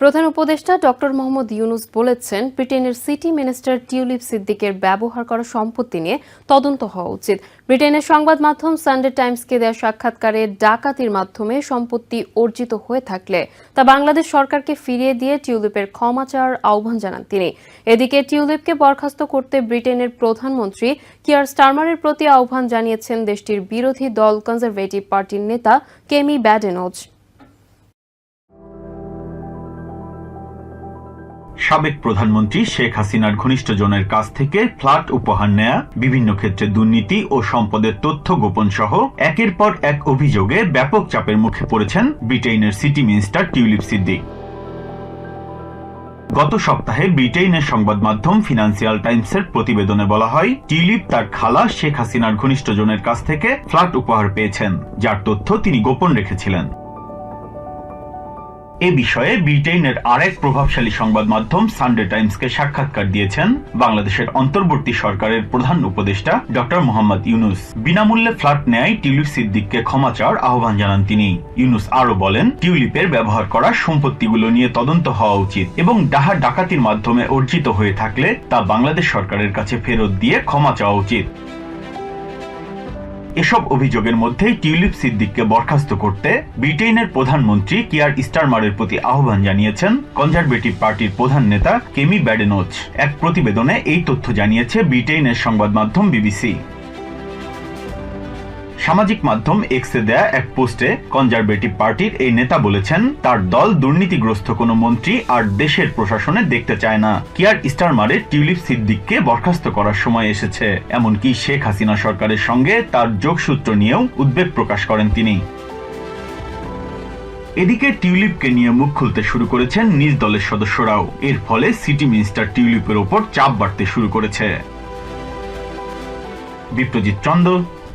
প্রধান উপদেষ্টা ডক্টর মোহাম্মদ ইউনুস বলেছেন, ব্রিটেনের সিটি মিনিস্টার টিউলিপ সিদ্দিকের ব্যবহার করা সম্পত্তি নিয়ে তদন্ত হওয়া উচিত। ব্রিটেনের সংবাদ মাধ্যম সানডে টাইমসকে দেওয়া সাক্ষাৎকারে ডাকাতির মাধ্যমে সম্পত্তি অর্জিত হয়ে থাকলে তা বাংলাদেশ সরকারকে ফিরিয়ে দিয়ে টিউলিপের ক্ষমা চাওয়ার আহ্বান জানান তিনি। এদিকে টিউলিপকে বরখাস্ত করতে ব্রিটেনের প্রধানমন্ত্রী কিয়ার স্টারমারের প্রতি আহ্বান জানিয়েছেন দেশটির বিরোধী দল কনজারভেটিভ পার্টির নেতা কেমি ব্যাডেনোজ। সাবেক প্রধানমন্ত্রী শেখ হাসিনার ঘনিষ্ঠজনের কাছ থেকে ফ্ল্যাট উপহার নেয়া, বিভিন্ন ক্ষেত্রে দুর্নীতি ও সম্পদের তথ্য গোপন সহ একের পর এক অভিযোগে ব্যাপক চাপের মুখে পড়েছেন ব্রিটেনের সিটি মিনিস্টার টিউলিপ সিদ্দিক। গত সপ্তাহে ব্রিটেনের সংবাদ মাধ্যম ফিনান্সিয়াল টাইমসের প্রতিবেদনে বলা হয়, টিউলিপ তার খালা শেখ হাসিনার ঘনিষ্ঠজনের কাছ থেকে ফ্ল্যাট উপহার পেয়েছেন, যার তথ্য তিনি গোপন রেখেছিলেন। এ বিষয়ে ব্রিটেনের আরেক প্রভাবশালী সংবাদ মাধ্যম সানডে টাইমসকে সাক্ষাৎকার দিয়েছেন বাংলাদেশের অন্তর্বর্তী সরকারের প্রধান উপদেষ্টা ডক্টর মোহাম্মদ ইউনুস। বিনামূল্যে ফ্ল্যাট নেয় টিউলিপ সিদ্দিককে ক্ষমা চাওয়ার আহ্বান জানান তিনি। ইউনুস আরও বলেন, টিউলিপের ব্যবহার করা সম্পত্তিগুলো নিয়ে তদন্ত হওয়া উচিত এবং ডাহা ডাকাতির মাধ্যমে অর্জিত হয়ে থাকলে তা বাংলাদেশ সরকারের কাছে ফেরত দিয়ে ক্ষমা চাওয়া উচিত। এসব অভিযোগের মধ্যেই টিউলিপ সিদ্দিককে বরখাস্ত করতে ব্রিটেনের প্রধানমন্ত্রী কিয়ার স্টারমারের প্রতি আহ্বান জানিয়েছেন কনজারভেটিভ পার্টির প্রধান নেতা কেমি ব্যাডেনোচ এক প্রতিবেদনে এই তথ্য জানিয়েছে ব্রিটেনের সংবাদ মাধ্যম বিবিসি। সামাজিক মাধ্যম এক্সে দেয়া এক পোস্টে, কনজারভেটিভ পার্টির এই নেতা বলেছেন, তার দল দুর্নীতিগ্রস্ত কোনো মন্ত্রী আর দেশের প্রশাসনে দেখতে চায় না। কিয়ার স্টারমারের টিউলিপ সিদ্দিককে বরখাস্ত করার সময় এসেছে। এমনকি শেখ হাসিনা সরকারের সঙ্গে তার যোগসূত্র নিয়েও উদ্বেগ প্রকাশ করেন তিনি। এদিকে টিউলিপকে নিয়ে মুখ খুলতে শুরু করেছেন নিজ দলের সদস্যরাও। এর ফলে সিটি মিনিস্টার টিউলিপের ওপর চাপ বাড়তে শুরু করেছে। Biprajit Chanda